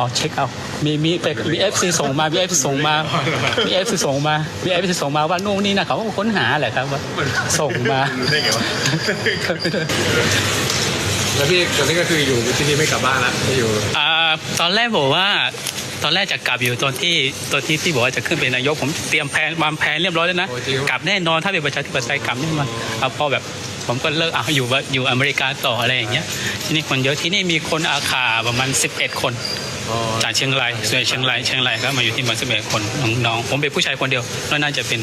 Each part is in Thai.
อ๋อเช็คเอา มีมีไปมีเอฟซีส่งมามีเอฟซีส่งมามีเอฟซีส่งมามีเอฟซีส่งมาว่านู่นนี่นะเขาก็ค้นหาแหละครับว่าส่งมาได้ไงวะแล้วพี่ตอนนี้ก็คืออยู่ที่นี่ไม่กลับบ้านละจะอยู่อ่าตอนแรกบอกว่าตอนแรกจะกลับอยู่ตอนที่ตอนที่ที่บอกว่าจะขึ้นเป็นนายกผมเตรียมแผนวางแผนเรียบร้อยแล้วนะโอ้จริงเหรอกลับแน่นอนถ้าเป็นประชาธิปไตยกลับแน่นอนเอาพอแบบผมก็เลิกเอาอยู่ว่าอยู่อเมริกาต่ออะไรอย่างเงี้ยที่นี่คนเยอะที่นี่มีคนอาขาประมาณ 11 คนอ๋อ จากเชียงรายส่วนใหญ่เชียงรายเชียงรายก็มาอยู่ที่มันสิบเอ็ดคนน้องๆผมเป็นผู้ชายคนเดียวแล้วน่าจะเป็น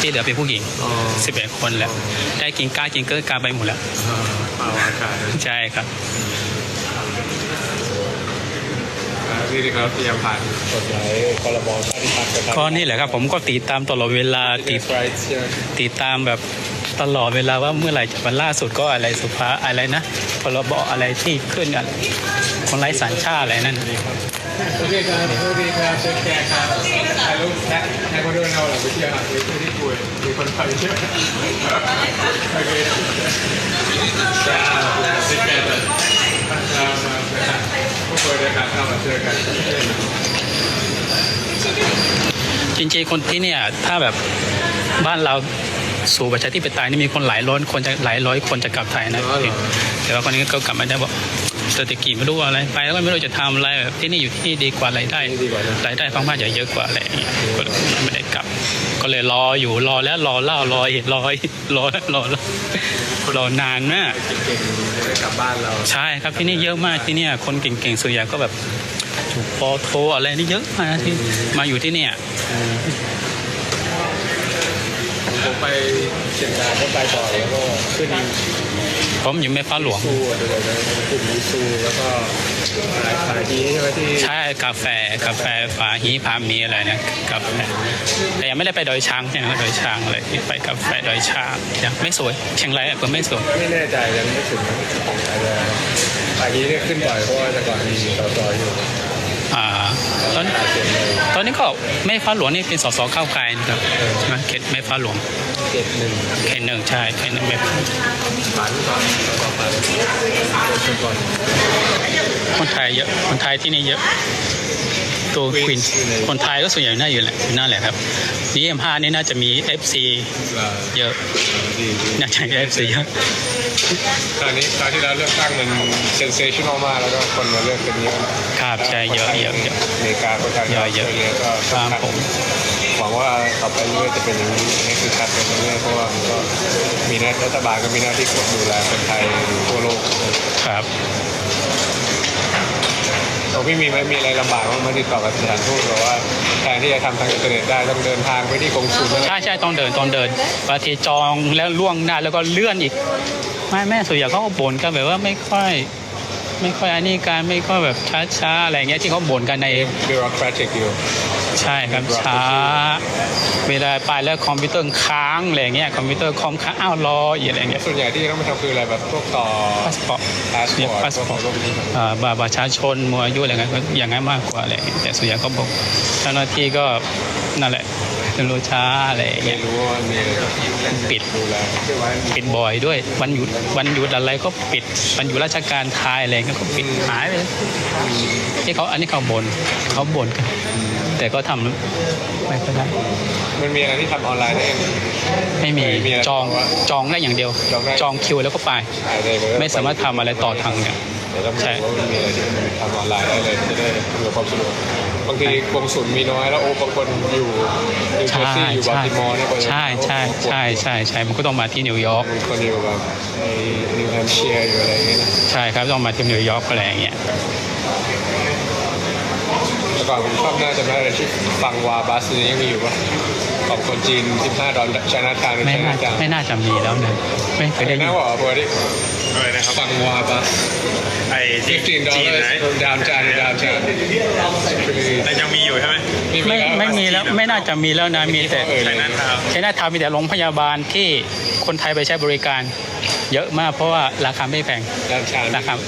ที่เหลือเป็นผู้หญิงอ๋อสิบเอ็ดคนแหละได้กินกล้ากินเกินกล้าไปหมดแล้วเอาอากาศเลยใช่ครับอ่าพี่นี่ครับพยายามผ่านกฎหมายพรบชาติพันธุ์ก็นี่แหละครับผมก็ติดตามตลอดเวลาติดไรท์ใช่ไหมติดตามแบบ ตลอดเวลาว่าเมื่อไหร่จะวันล่าสุดก็อะไรสุภาอะไรนะพรบอะไรที่ขึ้นอะคนไร้สัญชาติอะไรนั่นโอเคครับโอเคครับเชิญแกครับถ่ายรูปแท็กแท็กมาด้วยเราหลังไปเที่ยวหาที่ที่คุยมีคนไปเที่ยวโอเคจ้าเชิญแขกเลยมามามาผู้ป่วยด้วยกันเข้ามาเจอกันจริงๆคนที่เนี่ยถ้าแบบบ้านเรา สู่ประชาธิปไตยนี่มีคนหลายร้อยคนจะหลายร้อยคนจะกลับไทยนะอ๋อเหรอแต่ว่าคนนี้ก็กลับมาได้บอกเศรษฐกิจไม่รู้อะไรไปแล้วก็ไม่รู้จะทำอะไรแบบที่นี่อยู่ที่นี่ดีกว่ารายได้ดีกว่านะรายได้ค่อนข้างจะเยอะกว่าอะไรอย่างเงี้ยก็เลยไม่ได้กลับ ก็เลยรออยู่รอแล้วรอเล่ารออีกรออีกรอแล้วรอแล้วรอนานมากเก่งๆจะได้กลับบ้านเราใช่ครับที่นี่เยอะมากที่เนี่ยคนเก่งๆส่วนใหญ่ก็แบบถูกปอโทอะไรนี่เยอะมากนะที่มาอยู่ที่เนี่ยผม ไปเชียงรายก็ไปต่อแล้วก็ขึ้นผมอยู่แม่ฟ้าหลวง ซูอะไรนะกลุ่มยูซูแล้วก็อะไรขายดีใช่ไหมที่ใช่กาแฟกาแฟฝาฮีพามีอะไรนะกาแฟแต่ยังไม่ได้ไปดอยช้างใช่ไหมดอยช้างเลยไปกาแฟดอยช้างยังไม่สวยเชียงรายก็ไม่สวยไม่แน่ใจยังไม่ถึงอาจจะขายดีเนี่ยขึ้นบ่อยเพราะว่าแต่ก่อนมีสตอยู่อ่าตอน อาเซียนตอนนี้ก็แม่ฟ้าหลวงนี่เป็นสสเข้าวไกลนะครับใช่ไหมเขตแม่ฟ้าหลวงเขตหนึ่งเขตหนึ่งใช่เขตหนึ่งแม่ฟ้าพันก่อนต่อไปขึ้นก่อนคนไทยเยอะคนไทยที่นี่เยอะ ตัวควินคนไทยก็ส่วนใหญ่น่าอยู่แหละอยู่นั่นแหละครับดีเอ็มห้านี่น่าจะมี FC เยอะดีดีน่าจะมี FC เยอะคราวนี้คราวที่แล้วเลือกตั้งมันเซนเซชันอลมากแล้วก็คนมาเลือกกันเยอะครับใช่เยอะเยอะเยอะอเมริกาคนไทยเยอะเยอะก็ครับผมหวังว่าต่อไปเรื่อยจะเป็นอย่างนี้นี่คือคัดเป็นเรื่อยๆเพราะว่ามันก็มีหน้ารัฐบาลก็มีหน้าที่ควบดูแลคนไทยทั่วโลกครับ ของพี่มีไหมมีอะไรลำบากบ้างมาติดต่อกับสถานทูตหรือว่าแทนที่จะทำทางอินเทอร์เน็ตได้ต้องเดินทางไปที่กงสุลใช่ใช่ต้องเดินต้องเดินบางทีจองแล้วล่วงหน้าแล้วก็เลื่อนอีก ไม่แม่ส่วนใหญ่เขาก็บ่นกันแบบว่าไม่ค่อย ไม่ค่อยอันนี้การไม่ค่อยแบบช้าๆอะไรเงี้ยที่เขาบ่นกันในบิโรคราติกอยู่ใช่ครับช้า เวลาไปแล้วคอมพิวเตอร์ค้างอะไรเงี้ยคอมพิวเตอร์คอมค้างอ้าวรออีกอะไรเงี้ยส่วนใหญ่ที่ต้องไปทำคืออะไรแบบพวกต่อพาสปอร์ตพาสปเนี่ยอร์ตพาสพวกปอร์ตพวกนี้อ่าบัตรประชาชนมัวอายุอะไรเงี้ยก็อย่างนั้นมากกว่าอะไรเงี้ยแต่ส่วนใหญ่ก็บอกเจ้าหน้าที่ก็นั่นแหละ จะรู้ช้าอะไรอย่างไม่เงี้ยรู้ว่ามีอะไรต้องปิดดูแลปิดบ่อยด้วย วันหยุดวันหยุดอะไรก็ปิดวันหยุดราชการไทยอะไรเงี้ยก็ปิดหายไปเลยที่เขาอันนี้เขาบ่นเขาบ่นกันแต่ก็ทำไม่ก็ได้มันมีอะไรที่ทำออนไลน์ได้เองไม่มีมีอะไรจองบอกว่าจองได้อย่างเดียวจองได้จองคิวแล้วก็ไปถ่ายได้เลยไม่สามารถทำอะไรต่อทางเนี่ยเดี๋ยวต้องใช่ดูว่ามันมีอะไรที่มันทำออนไลน์ได้เลยจะได้อำนวยความสะดวก บางทีกรมศุลมีน้อยแล้วโอ้บางคนอยู่นิวเจอใช่ร์ซีย์อยู่บาใช่ร์ติมอร์เนี่ยกว่าจะใช่ใช่ใช่ใช่ใช่มันก็ต้องมาที่นิวยอร์กบางคนอยู่แบบในนิวแฮมป์เชียร์อยู่อะไรอย่างเงี้ยนะใช่ครับต้องมาที่นิวยอร์กอะไรอย่างเงี้ยแต่ก่อนผมชอบน่าจะไม่อะไรที่ฟังวาบัสนี่ยังมีอยู่ปะของคนจีน 15 ดอลลาร์ชนะทางหรือไม่ชน่านะจางไม่น่าจะมีแล้วนะไม่เคยได้ยิน่านบอกว่าดิอะไรนะครับฟังวาบัสไอ้ที่ 15ดอลจีนลาไหนร์ดาวจานดาวจานแต่ยังมีอยู่ใช่ไหมไม่ไม่มีแล้วไม่น่าจะมีแล้วนะมีแต่ไชน่าทาวน์ใช้หน้าทาวน์มีแต่โรงพยาบาลที่คนไทยไปใช้บริการ เยอะมากเพราะว่าราคาไม่แพงดาวจานนะครับ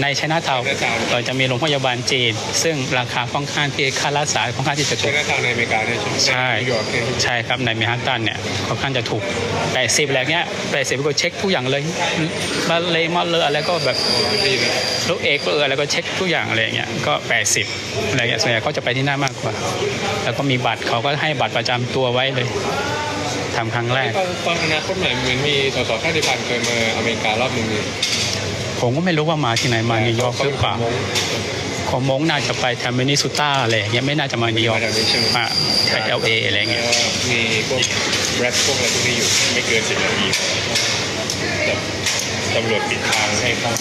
ในใช้หน้าทาวน์ Chinatown เราจะมีโรงพยาบาลจีน ซึ่งราคาค่อนข้างที่ค่ารักษาค่อนข้างที่จะชถูกนะทางในอเมริกาเนี่ยใช่นิวยอร์กเนี่ยใช่ครับในมิฮัตตันเนี่ยค่อนข้างจะถูกแต่สิบแหลกเนี้ยแต่สิบก็เช็คทุกอย่างเลยมาเลยมาเลยอะไรก็แบบดีนะลูกเอกเออแล้วก็เช็คทุกอย่างอะไรอย่างเงี้ยก็ 80อะไรเงี้ยส่วนใหญ่เขาจะไปที่หน้ามากกว่า แล้วก็มีบัตรเขาก็ให้บัตรประจำตัวไว้เลยทำครั้งแรก ตอนตอนอนาคตใหม่เหมือนมีสสชาติพันธ์เคยมาอเมริการอบหนึ่งนี่ผมก็ไม่รู้ว่ามาที่ไหนมานิวยอร์กหรือเปล่าของมงน่าจะไปแถวมินนิโซตาอะไรอย่างเงี้ยไม่น่าจะมานิวยอร์กมาแถวเอลเออะไรแล้วเงี้ยมีพวกแรปพวกอะไรพวกนี้อยู่ไม่เกินสิบนาทีแบบตำรวจปิดทางให้เข้า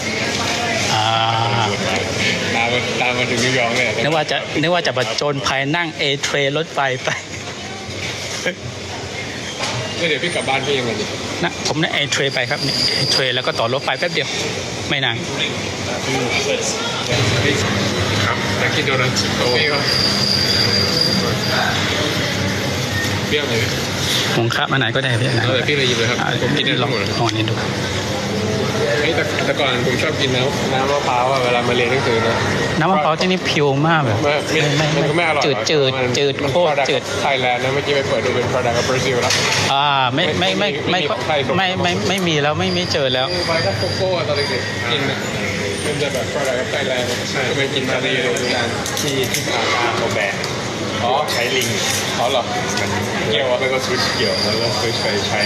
อ่า ตำรวจมา ตา มมาตามมาถึงนิวยอร์กเลยนึกว่าจะนึกว่าจะประจนภัยนั่งเอเทรรถไฟไปแล้วเดี๋ยวพี่กลับบ้านพี่ยังไงดินะผมนั่งเอเทรไปครับเนี่ยเอเทรแล้วก็ต่อรถไฟแป๊บเดียว ไม่นานครับอยากกินโดนัทโอ้พี่ก็เปรี้ยวเลยหงครับมาไหนก็ได้พี่นะเอาแต่พี่เลยหยิบเลยครับอ่าผมกินได้ลทั้องงหมดเลยลองอันนี้ดูเฮ้ย แต่แต่ก่อนผมชอบกินน้ำน้ำมะพร้าวอะเวลามาเรียนหนังสือนะ น้ำมะพร้าวที่นี่พิวมากแบบไม่ไม่ไม่มันก็ไม่อร่อยจืดจืดจืดโคตรจืด ไทยแลนด์นะเมื่อกี้ไปเปิดดูเป็น product of Brazil แล้ว อ่าไม่ไม่ไม่ไม่ไม่มีใครส่งไม่ไม่ไม่มีแล้วไม่ไม่เจอแล้วไวท์โกโก้ตอนเด็กๆกินอะมันจะแบบ product of Thailand ใช่ก็ไม่กินมาดีเลยทุกอย่างที่ที่พาหน้าเขาแบน อ๋อใช้ลิงอ๋อเหรอมันเกี่ยวแล้วก็สวิตช์เกี่ยวแล้วก็สวิตช์ไปใช้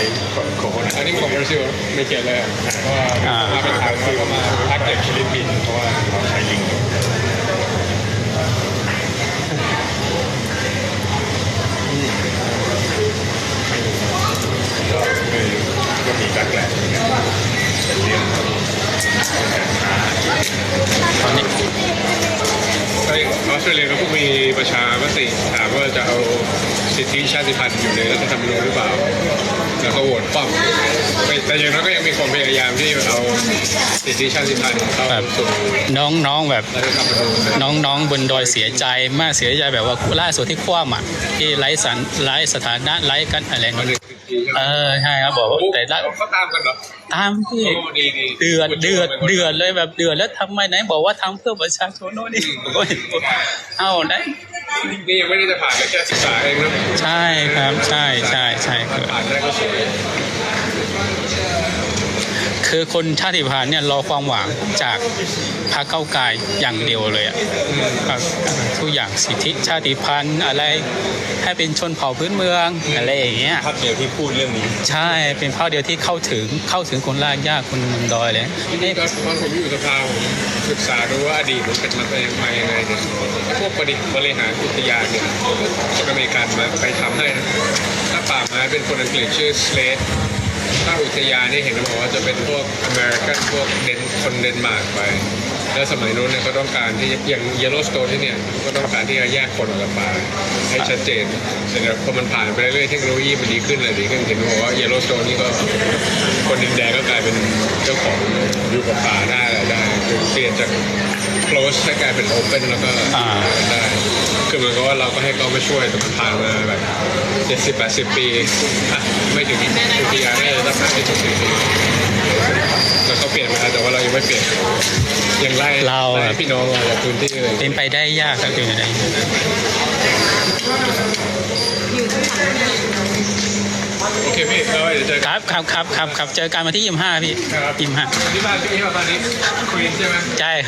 โคโคนัทอันนี้ของบราซิลไม่เขียนเลยอะเพราะว่าอ่ามาเป็นทางคือมาแพ็กเกจฟิลิปปินส์เพราะว่าเขาใช้ลิง สิทธิชาติพันธุ์อยู่ในรัฐธรรมนูญหรือเปล่า แล้วก็โหวตป้อมแต่อย่างนั้นก็ยังมีความพยายามที่เอาสิทธิชาติพันธุ์เข้าแบบสู่น้องน้องแบบรัฐธรรมนูญนะน้องน้องบนดอยเสียใจมากเสียใจแบบว่าล่าสุดที่คว่ำอะที่ไร้สันไร้สถานะไร้กันอะไรมันเงี้ยเป็นสิทธิใช่ไหมเออใช่ครับบอกว่าแต่ละเขาตามกันเหรอตามพี่โอ้ดีดีเดือดเดือดเดือดเลยแบบเดือดแล้วทำไมไหนบอกว่าทำเพื่อประชาชนโน่นนี่ผมก็เห็นเอ้าได้นี่ ยังไม่ได้จะผ่านเลยแค่ศึกษาเองนะใช่ครับ ใช่ใช่ใช่คือผ่านได้ก็สวย คือคนชาติพันธุ์เนี่ยรอความหวังจากพรรคเก้าวไกลอย่างเดียวเลยอะครับทุกอย่างสิทธิชาติพันธุ์อะไรให้เป็นชนเผ่าพื้นเมืองอะไรอย่างเงี้ยพักเดียวที่พูดเรื่องนี้ ใช่เป็นภาคเดียวที่เข้าถึงเข้าถึงคนลากยากคนบนดอยเลยนี่ตอนตอนผมอยู่สภาผมศึกษาดูว่าอดีตมันเป็นมาเป็นมายังไงเนี่ยพวกบริบริหารอุทยานเนี่ยคนอเมริกันมาไปทำให้นะถ้าป่าไม้เป็นคนอังกฤษชื่อสเลด ถ้าอุทยานนี่เห็นเขาบอกว่าจะเป็นพวกอเมริกันพวกเดนคนเดนมาร์กไป แล้วสมัยนู้นเนี่ยก็ต้องการที่อย่างเยลโลสโตนที่เนี่ยก็ต้องการที่จะแยกคนออกจากป่าให้ชัดเจนแต่พอมันผ่านไปเรื่อยๆเทคโนโลยีมันดีขึ้นเลยดีขึ้นเห็นบอกว่าเยลโลสโตนนี่ก็คนดินแดงก็กลายเป็นเจ้าของอยู่กับป่าได้อะไรได้ เปลี่ยนจาก close ให้กลายเป็น open แล้วก็อ่า ได้ คือเหมือนกับว่าเราก็ให้เขามาช่วยแต่มันผ่านมาแบบเจ็ดสิบแปดสิบปีอะไม่ถึงอุทยานได้ตั้งห้าสิบหกสิบปีแล้วเขาเปลี่ยนมาแล้วแต่ว่าเรายังไม่เปลี่ยนยังไล่เราไล่พี่น้องเราจากพื้นที่เลย เป็นไปได้ยากครับเป็นไปได้ยาก โอเคพี่เราเดี๋ยวเจอคกันรับครับครับครับครับเจอกันวันที่ยี่สิบห้าพี่ครับยี่สิบห้าที่บ้านพี่ที่บ้านนี้คุยใช่ไหมใช่